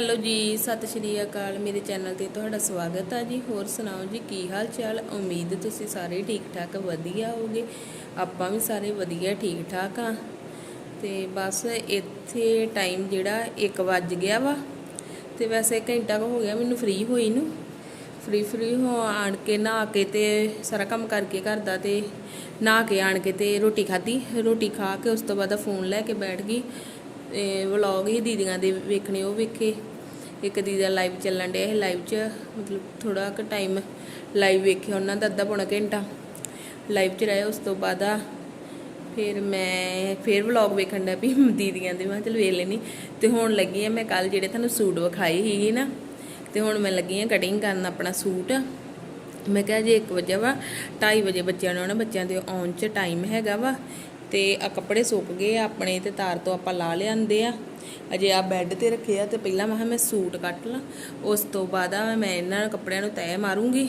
Hello ਜੀ, ਸਤਿ ਸ਼੍ਰੀ ਅਕਾਲ। ਮੇਰੇ ਚੈਨਲ ਤੇ ਤੁਹਾਡਾ ਸਵਾਗਤ ਹੈ ਜੀ। ਹੋਰ ਸੁਣਾਓ ਜੀ, ਕੀ ਹਾਲ ਚਾਲ? ਉਮੀਦ ਤੁਸੀਂ ਸਾਰੇ ਠੀਕ ਠਾਕ ਵਧੀਆ ਹੋਗੇ ਆਪਾਂ ਵੀ ਸਾਰੇ ਵਧੀਆ ਠੀਕ ਠਾਕ ਆ। ਤੇ ਬਸ ਇੱਥੇ ਟਾਈਮ ਜਿਹੜਾ 1 ਵੱਜ ਗਿਆ ਵਾ। ਤੇ ਵੈਸੇ ਘੰਟਾ ਕੁ ਹੋ ਗਿਆ, ਮੈਨੂੰ ਫ੍ਰੀ ਹੋਈ ਨੂੰ। ਫ੍ਰੀ ਫ੍ਰੀ ਹੋ ਆਣ ਕੇ ਨਹਾ ਕੇ ਤੇ ਸਾਰਾ ਕੰਮ ਕਰਕੇ ਘਰ ਦਾ ਤੇ ਨਹਾ ਕੇ ਆਣ ਕੇ ਤੇ ਰੋਟੀ ਖਾਧੀ। ਰੋਟੀ ਖਾ ਕੇ ਉਸ ਤੋਂ ਬਾਅਦ ਫੋਨ ਲੈ ਕੇ ਬੈਠ ਗਈ। ਤੇ ਵਲੌਗ ਹੀ ਦੀਦੀਆਂ ਦੇ ਵੇਖਣੇ, ਉਹ ਵੇਖੇ। ਇੱਕ ਦੀ ਦਾ ਲਾਈਵ ਚੱਲਣ ਡਿਆ ਇਹ ਲਾਈਵ 'ਚ ਮਤਲਬ ਥੋੜਾ ਕੁ ਟਾਈਮ ਲਾਈਵ ਵੇਖਿਆ ਉਹਨਾਂ ਦਾ ਅੱਧਾ ਪੌਣਾ ਘੰਟਾ। ਲਾਈਵ 'ਚ ਰਹੇ, ਉਸ ਤੋਂ ਬਾਅਦ ਆ ਫਿਰ ਮੈਂ ਫਿਰ ਵਲੌਗ ਵੇਖਣ ਦਾ ਵੀ ਦੀਦੀਆਂ ਦੇ। ਮੈਂ ਕਿਹਾ ਚਲ ਵੇਖ ਲੈਣੀ ਤੇ ਹੁਣ ਲੱਗੀ ਆ ਮੈਂ ਕੱਲ ਜਿਹੜੇ ਤੁਹਾਨੂੰ ਸੂਟ ਵਿਖਾਏ ਸੀਗੇ ਨਾ, ਤੇ ਹੁਣ ਮੈਂ ਲੱਗੀ ਆ ਕਟਿੰਗ ਕਰਨ ਆਪਣਾ ਸੂਟ। ਮੈਂ ਕਿਹਾ ਜੇ 1 ਵਜੇ ਵਾ 2:30 ਵਜੇ ਬੱਚਿਆਂ ਨੂੰ ਆਉਣਾ, ਬੱਚਿਆਂ ਦੇ ਆਉਣ 'ਚ ਟਾਈਮ ਹੈਗਾ ਵਾ। ਤੇ ਆ ਕੱਪੜੇ ਸੁੱਕ ਗਏ ਆ ਆਪਣੇ ਤੇ ਤਾਰ ਤੋਂ ਆਪਾਂ ਲਾ ਲਿਆਂਦੇ ਆ। ਅਜੇ ਆ ਬੈੱਡ ਤੇ ਰੱਖੇ ਆ ਤੇ ਪਹਿਲਾਂ ਮੈਂ ਕਿਹਾ ਮੈਂ ਸੂਟ ਕੱਟ ਲਾਂ। ਉਸ ਤੋਂ ਬਾਅਦ ਆ ਮੈਂ ਇਹਨਾਂ ਕੱਪੜਿਆਂ ਨੂੰ ਤੈਅ ਮਾਰੂੰਗੀ।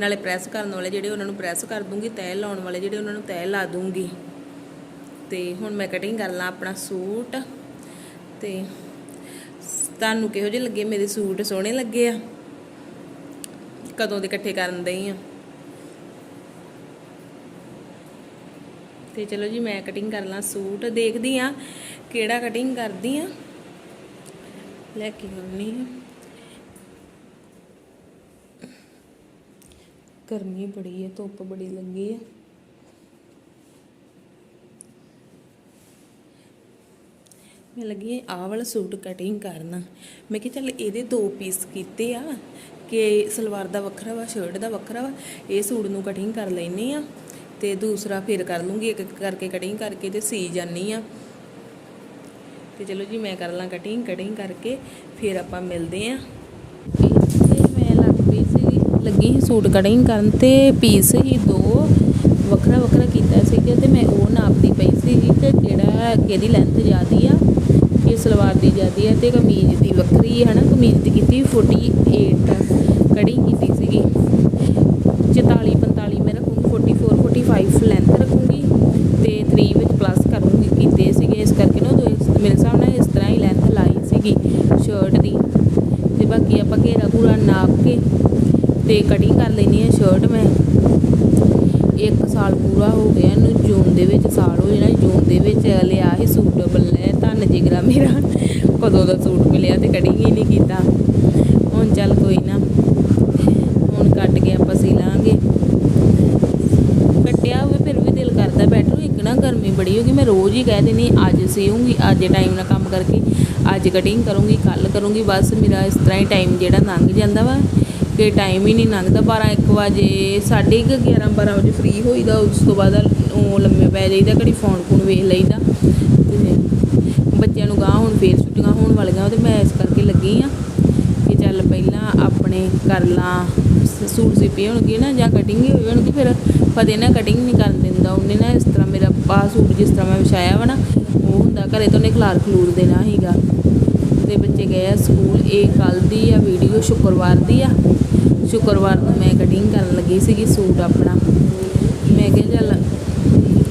ਨਾਲੇ ਪ੍ਰੈਸ ਕਰਨ ਵਾਲੇ ਜਿਹੜੇ ਉਹਨਾਂ ਨੂੰ ਪ੍ਰੈਸ ਕਰ ਦੂੰਗੀ ਤੈਅ ਲਾਉਣ ਵਾਲੇ ਜਿਹੜੇ ਉਹਨਾਂ ਨੂੰ ਤੈਅ ਲਾ ਦੂੰਗੀ। ਤੇ ਹੁਣ ਮੈਂ ਕਟਿੰਗ ਕਰ ਲਾਂ ਆਪਣਾ ਸੂਟ। ਤੇ ਤੁਹਾਨੂੰ ਕਿਹੋ ਜਿਹੇ ਲੱਗੇ? ਮੇਰੇ ਸੂਟ ਸੋਹਣੇ ਲੱਗੇ ਆ। ਕਦੋਂ ਦੇ ਇਕੱਠੇ ਕਰਨ ਦਈ ਆ? ਤੇ ਚਲੋ ਜੀ ਮੈਂ ਕਟਿੰਗ ਕਰ ਲਾਂ ਸੂਟ, ਦੇਖਦੀ ਆ ਕਿਹੜਾ ਕਟਿੰਗ ਕਰਦੀ ਆ। ਲੈ ਕੇ ਆਉਣੀ ਆ। ਗਰਮੀ ਬੜੀ ਹੈ ਧੁੱਪ ਬੜੀ ਲੱਗੀ ਹੈ ਮੈਂ ਲੱਗੀ ਆਹ ਵਾਲਾ ਸੂਟ ਕਟਿੰਗ ਕਰਨਾ। ਮੈਂ ਕਿਹਾ ਚੱਲ ਇਹਦੇ ਦੋ ਪੀਸ ਕੀਤੇ ਆ, ਕਿ ਸਲਵਾਰ ਦਾ ਵੱਖਰਾ ਵਾ ਸ਼ਰਟ ਦਾ ਵੱਖਰਾ ਵਾ, ਇਹ ਸੂਟ ਨੂੰ ਕਟਿੰਗ ਕਰ ਲੈਨੇ ਆ। ਤੇ ਦੂਸਰਾ ਫਿਰ ਕਰ ਲੂੰਗੀ, ਇੱਕ ਇੱਕ ਕਰਕੇ ਕਟਿੰਗ ਕਰਕੇ ਤੇ ਸੀ ਜਾਨੀ ਆ। ਤੇ ਚਲੋ ਜੀ, ਮੈਂ ਕਰ ਲਾਂ ਕਟਿੰਗ ਕਟਿੰਗ ਕਰਕੇ ਫਿਰ ਆਪਾਂ ਮਿਲਦੇ ਆ। ਇੱਥੇ ਮੈਂ ਲੱਗ ਪਈ ਸੀ ਲੱਗੀ ਸੀ ਸੂਟ ਕਟਿੰਗ ਕਰਨ ਤੇ ਪੀਸ ਹੀ ਦੋ ਵੱਖਰਾ ਵੱਖਰਾ ਕੀਤਾ ਸੀਗਾ ਤੇ ਮੈਂ ਉਹ ਨਾਪਦੀ ਪਈ ਸੀ ਤੇ ਜਿਹੜਾ ਕਿਹਦੀ ਲੈਂਥ ਜ਼ਿਆਦੀ ਆ ਇਹ ਸਲਵਾਰ ਦੀ ਜ਼ਿਆਦੀ ਆ ਤੇ ਕਮੀਜ਼ ਦੀ ਵੱਖਰੀ ਹੈ ਨਾ ਕਮੀਜ਼ ਦੀ ਕੀਤੀ 48 ਕਟਿੰਗ ਕੀਤੀ ਸੀਗੀ। 44 44 45 ਲੈਂਥ ਰੱਖੂੰਗੀ ਤੇ 3 ਵਿੱਚ ਪਲੱਸ ਕਰੂੰਗੀ, ਕੀਤੇ ਸੀਗੇ, ਇਸ ਕਰਕੇ ਨਾ ਉਦੋਂ ਮੇਰੇ ਹਿਸਾਬ ਨਾਲ ਇਸ ਤਰ੍ਹਾਂ ਹੀ ਲੈਂਥ ਲਾਈ ਸੀਗੀ ਸ਼ਰਟ ਦੀ। ਤੇ ਬਾਕੀ ਆਪਾਂ ਘੇਰਾ ਪੂਰਾ ਨਾਪ ਕੇ ਤੇ ਕਟਿੰਗ ਕਰ ਲੈਣੀ ਹੈ ਸ਼ਰਟ ਮੈਂ। ਇੱਕ ਸਾਲ ਪੂਰਾ ਹੋ ਗਿਆ ਇਹਨੂੰ, ਜੂਨ ਦੇ ਵਿੱਚ ਸਾਲ ਹੋ ਜਾਣਾ, ਜੂਨ ਦੇ ਵਿੱਚ ਲਿਆ ਹੀ ਸੂਟ ਬੱਲੇ ਧੰਨ ਜਿਗਰਾ ਮੇਰਾ। ਕਦੋਂ ਦਾ ਸੂਟ ਮਿਲਿਆ ਤੇ ਕਟਿੰਗ ਹੀ ਨਹੀਂ ਕੀਤਾ। ਹੁਣ ਚੱਲ ਕੋਈ ਨਾ ਹੁਣ ਕੱਟ ਕੇ ਆਪਾਂ ਸੀ ਲਾਂਗੇ ਕੱਟਿਆ ਹੋਵੇ ਫਿਰ ਵੀ ਦਿਲ ਕਰਦਾ ਬੈਠੋ ਇੱਕ ਨਾ ਗਰਮੀ ਬੜੀ ਹੋ ਗਈ ਮੈਂ ਰੋਜ਼ ਹੀ ਕਹਿ ਦਿੰਦੀ ਅੱਜ ਸੀਊਂਗੀ ਅੱਜ ਟਾਈਮ ਨਾਲ ਕੰਮ ਕਰਕੇ, ਅੱਜ ਕਟਿੰਗ ਕਰੂੰਗੀ ਕੱਲ ਕਰੂੰਗੀ, ਬਸ ਮੇਰਾ ਇਸ ਤਰ੍ਹਾਂ ਹੀ ਟਾਈਮ ਜਿਹੜਾ ਲੰਘ ਜਾਂਦਾ ਵਾ, ਕਿ ਟਾਈਮ ਹੀ ਨਹੀਂ ਲੰਘਦਾ। 12 1 ਵਜੇ, ਸਾਢੇ ਕੁ 11 12 ਵਜੇ ਫ੍ਰੀ ਹੋਈਦਾ, ਉਸ ਤੋਂ ਬਾਅਦ ਉਹ ਲੰਮੇ ਪੈ ਜਾਈਦਾ, ਘੜੀ ਫੋਨ ਫੋਨ ਵੇਖ ਲਈਦਾ। ਤੇ ਬੱਚਿਆਂ ਨੂੰ ਗਾਹ ਹੁਣ ਫੇਰ ਛੁੱਟੀਆਂ ਹੋਣ ਵਾਲੀਆਂ ਤੇ ਮੈਂ ਇਸ ਕਰਕੇ ਲੱਗੀ ਆ ਕਿ ਚੱਲ ਪਹਿਲਾਂ ਆਪਣੇ ਕਰ ਲਾਂ ਸ- ਸੂਟ ਸਿਪੇ ਹੋਣਗੇ ਨਾ ਜਾਂ ਕਟਿੰਗ ਹੀ ਹੋਈ ਹੋਣਗੀ, ਫਿਰ ਫਤਿਹ ਨਾ ਕਟਿੰਗ ਨਹੀਂ ਕਰਨ ਦਿੰਦਾ, ਉਹਨੇ ਨਾ ਇਸ ਤਰ੍ਹਾਂ ਮੇਰਾ ਪਾ ਸੂਟ ਜਿਸ ਤਰ੍ਹਾਂ ਮੈਂ ਵਿਛਾਇਆ ਵਾ ਨਾ, ਉਹ ਹੁੰਦਾ ਘਰੇ ਤੋਂ ਉਹਨੇ ਖਲਾਰ ਖਲੂਰ ਦੇਣਾ ਸੀਗਾ। ਤੇ ਬੱਚੇ ਗਏ ਆ ਸਕੂਲ, ਇਹ ਕੱਲ ਦੀ ਆ ਵੀਡੀਓ, ਸ਼ੁੱਕਰਵਾਰ ਦੀ ਆ। ਸ਼ੁੱਕਰਵਾਰ ਨੂੰ ਮੈਂ ਕਟਿੰਗ ਕਰਨ ਲੱਗੀ ਸੀਗੀ ਸੂਟ ਆਪਣਾ। ਮੈਂ ਕਿਹਾ ਚੱਲ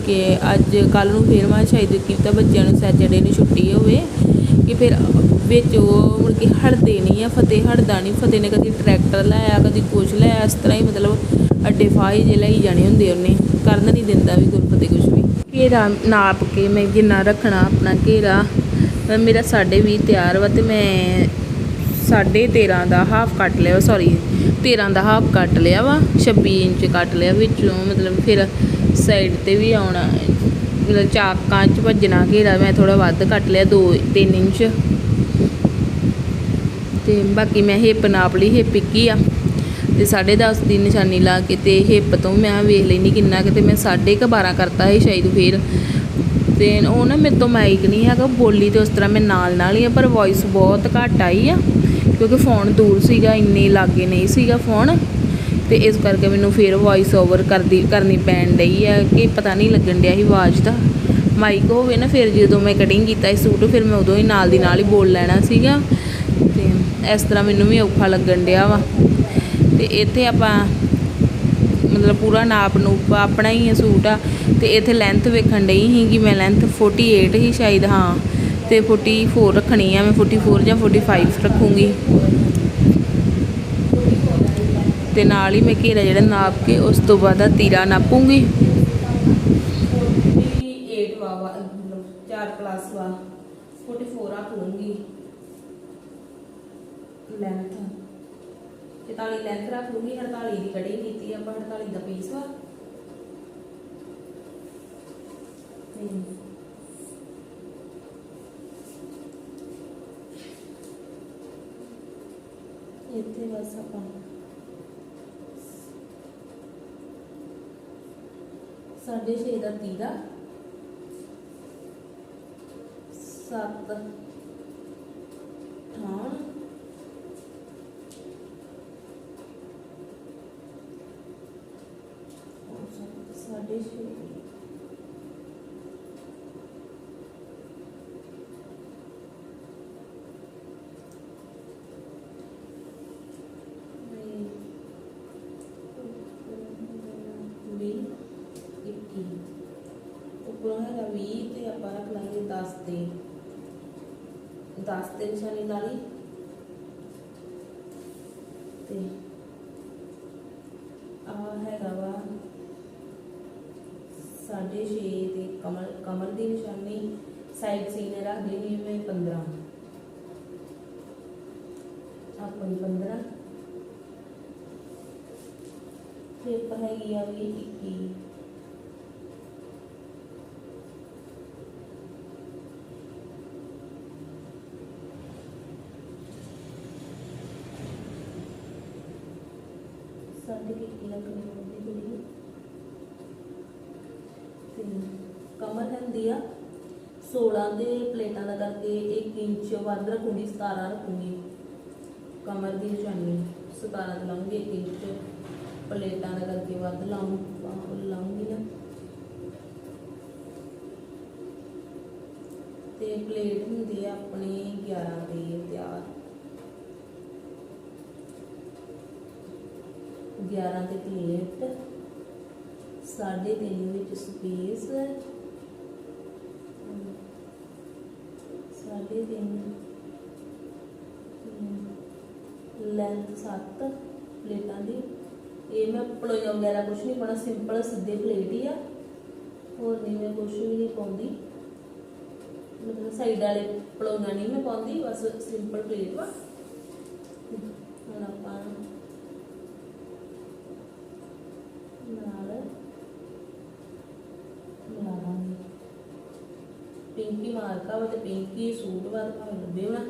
ਕਿ ਅੱਜ ਕੱਲ ਨੂੰ ਫੇਰ ਮੈਂ ਸ਼ਾਇਦ ਕੀਤਾ, ਬੱਚਿਆਂ ਨੂੰ ਸੈਚਰਡੇ ਨੂੰ ਛੁੱਟੀ ਹੋਵੇ, ਕਿ ਫਿਰ ਵਿੱਚ ਉਹ ਮੁੜ ਕੇ ਹਟਦੇ ਨਹੀਂ ਆ, ਫਤਿਹ ਹਟਦਾ ਨਹੀਂ। ਫਤਿਹ ਨੇ ਕਦੀ ਟਰੈਕਟਰ ਲਾਇਆ ਕਦੀ ਕੁਛ ਲਾਇਆ ਇਸ ਤਰ੍ਹਾਂ ਹੀ ਮਤਲਬ ਅੱਡੇ ਫਾਹੀ ਜੇ ਲਈ ਜਾਣੇ ਹੁੰਦੇ ਉਹਨੇ। ਕਰਨ ਨਹੀਂ ਦਿੰਦਾ ਵੀ ਗੁਰਫਤਿਹ ਕੁਛ। ਘੇਰਾ ਨਾਪ ਕੇ ਮੈਂ ਜਿੰਨਾ ਰੱਖਣਾ ਆਪਣਾ ਘੇਰਾ ਮੇਰਾ ਸਾਢੇ ਵੀਹ ਤਿਆਰ ਵਾ ਤੇ ਮੈਂ ਸਾਢੇ 13 ਦਾ ਹਾਫ ਕੱਟ ਲਿਆ ਸੌਰੀ 13 ਦਾ ਹਾਫ ਕੱਟ ਲਿਆ ਵਾ 26 ਇੰਚ ਕੱਟ ਲਿਆ ਵਿੱਚੋਂ, ਮਤਲਬ ਫਿਰ ਸਾਈਡ ਤੇ ਵੀ ਆਉਣਾ, ਮਤਲਬ ਚਾਕਾਂ 'ਚ ਭੱਜਣਾ ਘੇਰਾ, ਮੈਂ ਥੋੜਾ ਵੱਧ ਕੱਟ ਲਿਆ 2 3 ਇੰਚ। ਤੇ ਬਾਕੀ ਮੈਂ ਹਿੱਪ ਨਾਪ ਲਈ ਹਿੱਪ ਇੱਕੀ ਆ। ਤੇ 10.5 ਦੀ ਨਿਸ਼ਾਨੀ ਲਾ ਕੇ ਤੇ ਹਿੱਪ ਤੋਂ ਮੈਂ ਵੇਖ ਲੈਣੀ ਕਿੰਨਾ ਕਿ ਤੇ ਮੈਂ 12.5 ਕਰਤਾ ਸੀ ਸ਼ਾਇਦ ਫਿਰ। ਤੇ ਉਹ ਨਾ ਮੇਰੇ ਤੋਂ ਮਾਈਕ ਨਹੀਂ ਹੈਗਾ ਬੋਲੀ ਤੇ ਉਸ ਤਰ੍ਹਾਂ ਮੈਂ ਨਾਲ ਨਾਲ ਹੀ ਆ, ਪਰ ਵੌਇਸ ਬਹੁਤ ਘੱਟ ਆਈ ਆ, ਕਿਉਂਕਿ ਫੋਨ ਦੂਰ ਸੀਗਾ, ਇੰਨੇ ਲਾਗੇ ਨਹੀਂ ਸੀਗਾ ਫੋਨ ਤੇ ਇਸ ਕਰਕੇ ਮੈਨੂੰ ਫਿਰ ਵੌਇਸ ਓਵਰ ਕਰਦੀ, ਕਰਨੀ ਪੈਣ ਡਈ ਆ ਕਿ ਪਤਾ ਨਹੀਂ ਲੱਗਣ ਡਿਆ ਸੀ ਆਵਾਜ਼ ਦਾ। ਮਾਈਕ ਹੋਵੇ ਨਾ ਫਿਰ ਜਦੋਂ ਮੈਂ ਕਟਿੰਗ ਕੀਤਾ ਸੀ ਸੂਟ, ਫਿਰ ਮੈਂ ਉਦੋਂ ਹੀ ਨਾਲ ਦੀ ਨਾਲ ਹੀ ਬੋਲ ਲੈਣਾ ਸੀਗਾ। ਤੇ ਇਸ ਤਰ੍ਹਾਂ ਮੈਨੂੰ ਵੀ ਔਖਾ ਲੱਗਣ ਡਿਆ ਵਾ। ਤੇ ਇੱਥੇ ਆਪਾਂ ਮਤਲਬ ਪੂਰਾ ਨਾਪ ਨੂਪ ਆਪਣਾ ਹੀ ਹੈ ਸੂਟ ਆ। ਤੇ ਇੱਥੇ ਲੈਂਥ ਵੇਖਣ ਡਈ ਸੀਗੀ ਮੈਂ ਲੈਂਥ 48 ਹੀ ਸ਼ਾਇਦ, ਹਾਂ। ਤੇ 44 ਰੱਖਣੀ ਆ, ਮੈਂ 44 ਜਾਂ 45 ਰੱਖੂੰਗੀ। ਤੇ ਨਾਲ ਹੀ ਮੈਂ ਘੇਰਾ ਜਿਹੜਾ ਨਾਪ ਕੇ ਉਸ ਤੋਂ ਬਾਅਦ ਆ ਤੀਰਾ ਨਾਪੂੰਗੀ। 8 ਵਾ ਵਾ 4 ਪਲੱਸ ਵਾ। 44 ਰੱਖ ਲੂੰਗੀ ਲੈਂਥ 45 ਲੈਂਥ ਰੱਖ ਲੂੰਗੀ 48 ਦੀ ਕਟਿੰਗ ਕੀਤੀ, ਆਪਾਂ 48 ਦਾ ਪੀਸ ਵਾ। ਤੇ ਇੱਥੇ ਬਸ ਆਪਾਂ ਸਾਢੇ 6 ਦਾ ਤੀਰਾ 7 देश में उपग्रह रवीत अपारक नारी ते आ है गवा 6.5 ਤੇ ਕਮਲ ਕਮਲ ਦੀ ਨਿਸ਼ਾਨੀ ਸਾਈਡ ਸੀ ਨੇ ਰੱਖ ਲਈ ਮੈਂ 15 ਆਪਾਂ 15 ਤੇ ਹੈਗੀ ਆ ਵੀ 21 ਸਾਡੇ ਕੀ ਲੱਗ ਰਿਹਾ ਕਮਰ ਆ। 16 ਦੇ ਪਲੇਟਾਂ ਦਾ ਕਰਕੇ 1 ਇੰਚ ਵੱਧ ਰੱਖੂੰਗੀ 17 ਰੱਖੂੰਗੀ। ਕਮਰ ਦੀ ਨਿਸ਼ਾਨੀ 17 ਤੇ ਲਾਉਂਗੀ 1 ਇੰਚ ਪਲੇਟਾਂ ਦਾ ਕਰਕੇ ਵੱਧ ਲਾਉਂ ਲਾਉਂਗੀ ਨਾ। ਤੇ ਪਲੇਟ ਹੁੰਦੀ ਆ ਆਪਣੀ 11 ਦੀ, ਤਿਆਰ। 11 ਤੇ ਪਲੇਟ, ਸਾਢੇ ਤਿੰਨ ਵਿੱਚ ਸਪੇਸ ਸਾਢੇ ਲੈਂਥ 7 ਪਲੇਟਾਂ ਦੀ। ਇਹ ਮੈਂ ਪਲੋਇਆ ਵਗੈਰਾ ਕੁਝ ਨਹੀਂ ਪਾਉਣਾ ਸਿੰਪਲ ਸਿੱਧੇ ਪਲੇਟ ਹੀ ਆ। ਹੋਰ ਨਹੀਂ ਮੈਂ ਕੁਝ ਵੀ ਨਹੀਂ ਪਾਉਂਦੀ। ਮਤਲਬ ਸਾਈਡ ਵਾਲੇ ਪਲੋਈਆਂ ਨਹੀਂ ਮੈਂ ਪਾਉਂਦੀ, ਬਸ ਸਿੰਪਲ ਪਲੇਟ ਵਾ ਹੁਣ ਆਪਾਂ ਨਾਲ ਮਿਲਾ ਦਾਂਗੇ ਪਿੰਕੀ ਮਾਰਕਾ ਵਾ ਤੇ ਪਿੰਕੀ ਸੂਟ ਵਾ ਤੇ ਭਾਵੇਂ ਲੱਭੇ ਹੋਣਾ।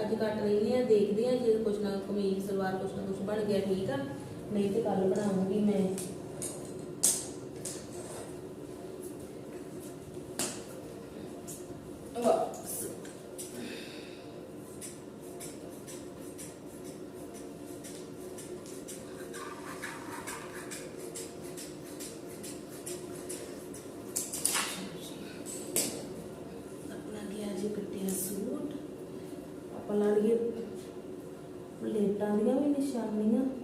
ਅੱਜ ਕੱਟ ਰਹੀ ਆ, ਦੇਖਦੇ ਆ ਜੇ ਕੁਛ ਨਾ ਕਮੀਜ਼, ਸਲਵਾਰ ਕੁਛ ਨਾ ਕੁਛ ਬਣ ਗਿਆ, ਠੀਕ ਆ। ਨਹੀਂ ਤੇ ਕੱਲ ਬਣਾਉਂਗੀ ਮੈਂ ਬਸ ਆਪਣਾ ਗਿਆ ਜੀ ਕੱਟਿਆ ਸੂਟ ਆਪਾਂ ਪਲੇਟਾਂ ਦੀਆਂ ਵੀ ਨਿਸ਼ਾਨੀਆਂ।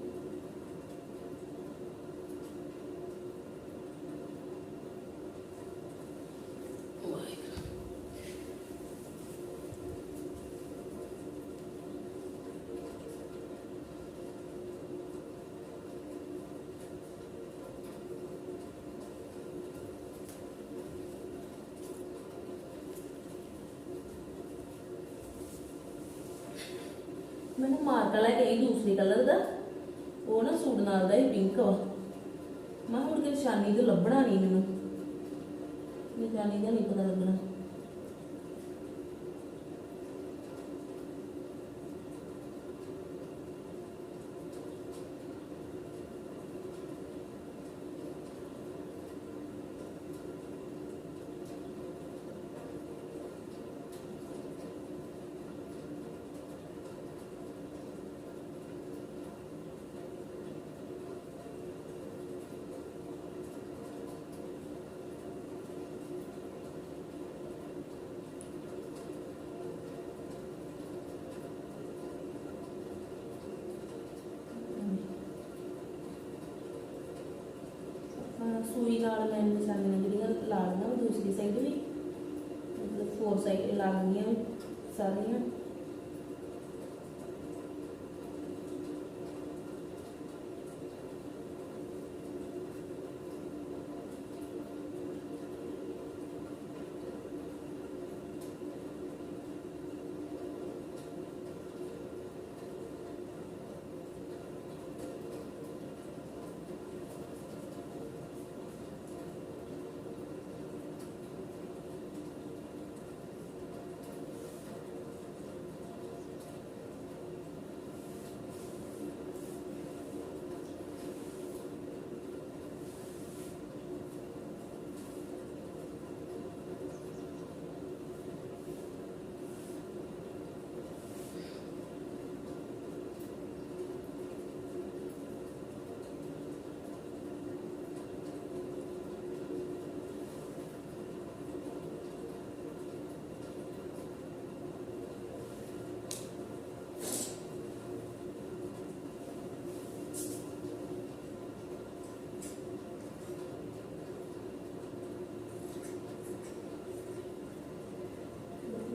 ਮੈਨੂੰ ਮਾਰਕਾ ਲੈ ਕੇ ਆਈ ਦੂਸਰੇ ਕਲਰ ਦਾ। ਉਹ ਨਾ ਸੂਟ ਨਾਲ ਦਾ ਹੀ ਪਿੰਕ ਵਾ। ਮੈਂ ਹੁਣ ਕਿ ਨਿਸ਼ਾਨੀ ਤੋਂ ਲੱਭਣਾ ਨਹੀਂ ਮੈਨੂੰ। ਨਿਸ਼ਾਨੀ ਦਾ ਨਹੀਂ ਪਤਾ ਲੱਗਣਾ। ਸੂਈ ਨਾਲ ਮੈਂ ਨਿਸ਼ਾਨੀਆਂ ਜਿਹੜੀਆਂ ਲਾ ਲਈਆਂ ਦੂਸਰੀ ਸਾਈਡ ਵੀ। ਮਤਲਬ ਫੋਰ ਸਾਈਡ ਲਾ ਲਈਆਂ ਸਾਰੀਆਂ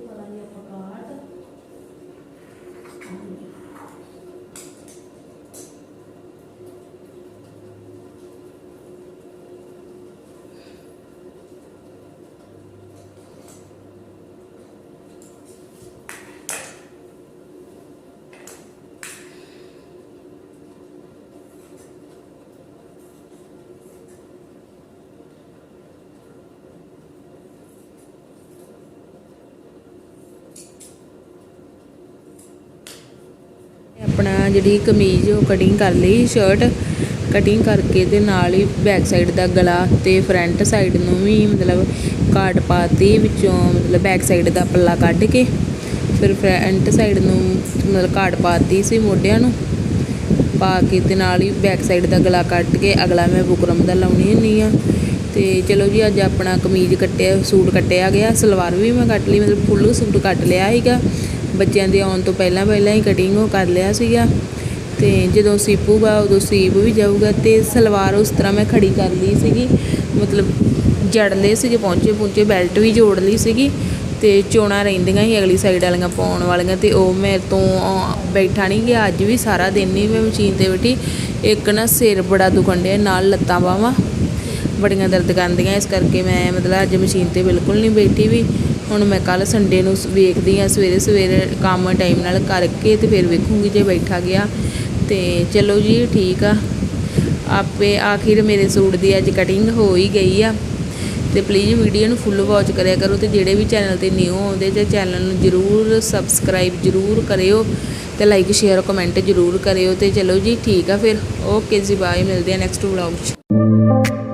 ਵਾਲਾ ਜਿਹਾ ਆਪਾਂ ਕਾਟ ਆਪਣਾ ਜਿਹੜੀ ਕਮੀਜ਼ ਉਹ ਕਟਿੰਗ ਕਰ ਲਈ ਸ਼ਰਟ ਕਟਿੰਗ ਕਰਕੇ ਤੇ ਨਾਲ ਹੀ ਬੈਕ ਸਾਈਡ ਦਾ ਗਲਾ ਤੇ ਫਰੰਟ ਸਾਈਡ ਨੂੰ ਵੀ ਮਤਲਬ ਕਾਟ ਪਾਤੀ ਵਿੱਚੋਂ ਮਤਲਬ ਬੈਕ ਸਾਈਡ ਦਾ ਪੱਲਾ ਕੱਢ ਕੇ, ਫਿਰ ਫਰੰਟ ਸਾਈਡ ਨੂੰ ਮਤਲਬ ਕਾਟ ਪਾਤੀ ਸੀ ਮੋਢਿਆਂ ਨੂੰ, ਪਾ ਕੇ ਤੇ ਨਾਲ ਹੀ ਬੈਕ ਸਾਈਡ ਦਾ ਗਲਾ ਕੱਟ ਕੇ ਅਗਲਾ ਮੈਂ ਬੁਕਰਮ ਦਾ ਲਾਉਣੀ ਹੁੰਦੀ ਆ। ਤੇ ਚਲੋ ਜੀ, ਅੱਜ ਆਪਣਾ ਕਮੀਜ਼ ਕੱਟਿਆ, ਸੂਟ ਕੱਟਿਆ ਗਿਆ, ਸਲਵਾਰ ਵੀ ਮੈਂ ਕੱਟ ਲਈ, ਮਤਲਬ ਫੁੱਲ ਸੂਟ ਕੱਟ ਲਿਆ ਸੀਗਾ। ਬੱਚਿਆਂ ਦੇ ਆਉਣ ਤੋਂ ਪਹਿਲਾਂ ਪਹਿਲਾਂ ਹੀ ਕਟਿੰਗ ਉਹ ਕਰ ਲਿਆ ਸੀਗਾ। ਤੇ ਜਦੋਂ ਸੀਪੂਗਾ ਉਦੋਂ ਸੀਪ ਵੀ ਜਾਊਗਾ ਤੇ ਸਲਵਾਰ ਉਸ ਤਰ੍ਹਾਂ ਮੈਂ ਖੜੀ ਕਰ ਲਈ ਸੀਗੀ। ਮਤਲਬ ਜੜ ਲਏ ਸੀਗੇ ਪਹੁੰਚੇ ਪਹੁੰਚੇ ਬੈਲਟ ਵੀ ਜੋੜ ਲਈ ਸੀਗੀ ਤੇ ਚੋਣਾਂ ਰਹਿੰਦੀਆਂ ਸੀ ਅਗਲੀ ਸਾਈਡ ਵਾਲੀਆਂ ਪਾਉਣ ਵਾਲੀਆਂ ਤੇ ਉਹ ਮੇਰੇ ਤੋਂ ਬੈਠਾ ਨਹੀਂ ਗਿਆ। ਅੱਜ ਵੀ ਸਾਰਾ ਦਿਨ ਨਹੀਂ ਮੈਂ ਮਸ਼ੀਨ ਤੇ ਬੈਠੀ। ਇੱਕ ਨਾ ਸਿਰ ਬੜਾ ਦੁਖਣ ਡਿਆ, ਨਾਲ ਲੱਤਾਂ ਬਾਹਾਂ। ਬੜੀਆਂ ਦਰਦ ਕਰਦੀਆਂ, ਇਸ ਕਰਕੇ ਮੈਂ ਮਤਲਬ ਅੱਜ ਮਸ਼ੀਨ ਤੇ ਬਿਲਕੁਲ ਨਹੀਂ ਬੈਠੀ ਵੀ। ਹੁਣ ਮੈਂ ਕੱਲ ਸੰਡੇ ਨੂੰ ਵੇਖਦੀ ਆ ਸਵੇਰੇ ਸਵੇਰੇ ਕੰਮ ਟਾਈਮ ਨਾਲ ਕਰਕੇ ਤੇ ਫਿਰ ਵੇਖੂੰਗੀ ਜੇ ਬੈਠਾ ਗਿਆ। ਤੇ ਚਲੋ ਜੀ, ਠੀਕ ਆ। ਆਪੇ ਆਖਿਰ ਮੇਰੇ ਸੂਟ ਦੀ ਅੱਜ ਕਟਿੰਗ ਹੋ ਹੀ ਗਈ ਆ। ਤੇ ਪਲੀਜ਼ ਵੀਡੀਓ ਨੂੰ ਫੁੱਲ ਵਾਚ ਕਰਿਆ ਕਰੋ ਤੇ ਜਿਹੜੇ ਵੀ ਚੈਨਲ ਤੇ ਨਿਊ ਆਉਂਦੇ ਤੇ ਚੈਨਲ ਨੂੰ ਜਰੂਰ ਸਬਸਕ੍ਰਾਈਬ ਜਰੂਰ ਕਰਿਓ ਤੇ ਲਾਈਕ ਸ਼ੇਅਰ ਕਮੈਂਟ ਜਰੂਰ ਕਰਿਓ ਤੇ ਚਲੋ ਜੀ, ਠੀਕ ਆ ਫਿਰ। ਓਕੇ ਜੀ ਬਾਏ ਮਿਲਦੇ ਆ ਨੈਕਸਟ ਵਲੌਗ 'ਚ।